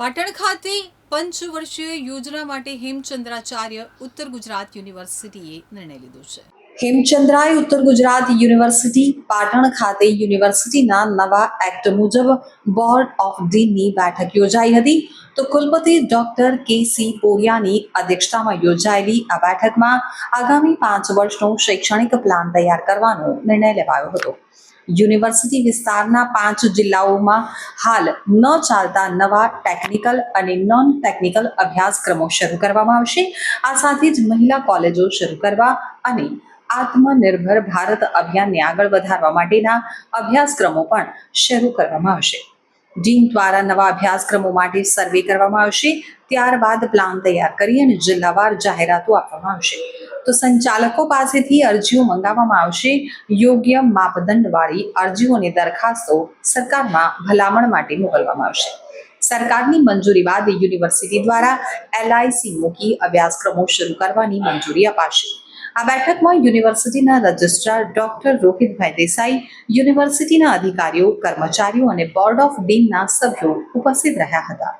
પાટણ ખાતે પંચવર્ષીય યોજના માટે હેમચંદ્રાચાર્ય ઉત્તર ગુજરાત યુનિવર્સિટીએ નિર્ણય લીધો છે. હેમચંદ્રાય ઉત્તર ગુજરાત યુનિવર્સિટી, પાટણ ખાતે યુનિવર્સિટીના નવા એક્ટ મુજબ બોર્ડ ઓફ ડીનની બેઠક યોજાઈ હતી. તો કુલપતિ ડોક્ટર કે સી પોરિયાની અધ્યક્ષતામાં યોજાયેલી આ બેઠકમાં આગામી પાંચ વર્ષનો શૈક્ષણિક પ્લાન તૈયાર કરવાનો નિર્ણય લેવાયો હતો. યુનિવર્સિટી વિસ્તારના પાંચ જિલ્લાઓમાં હાલ ન ચાલતા નવા ટેકનિકલ અને નોન ટેકનિકલ અભ્યાસક્રમો શરૂ કરવામાં આવશે. આ સાથે જ મહિલા કોલેજો શરૂ કરવા અને આત્મનિર્ભર ભારત અભિયાનને આગળ વધારવા માટેના અભ્યાસક્રમો પણ શરૂ કરવામાં આવશે. ડીન દ્વારા નવા અભ્યાસક્રમો માટે સર્વે કરવામાં આવશે. ત્યારબાદ પ્લાન તૈયાર કરી અને જિલ્લાવાર જાહેરાતો આપવામાં આવશે. તો સંચાલકો પાસેથી અરજીઓ મંગાવવામાં આવશે. યોગ્ય માપદંડવાળી અરજીઓની દરખાસ્તો સરકારમાં ભલામણ માટે મોકલવામાં આવશે. સરકારની મંજૂરી બાદ યુનિવર્સિટી દ્વારા એલઆઈસી મૂકી અભ્યાસક્રમો શરૂ કરવાની મંજૂરી અપાશે. આ બેઠકમાં યુનિવર્સિટીના રજિસ્ટ્રાર ડોક્ટર રોહિતભાઈ દેસાઈ, યુનિવર્સિટીના અધિકારીઓ, કર્મચારીઓ અને બોર્ડ ઓફ ડીનના સભ્યો ઉપસ્થિત રહ્યા હતા.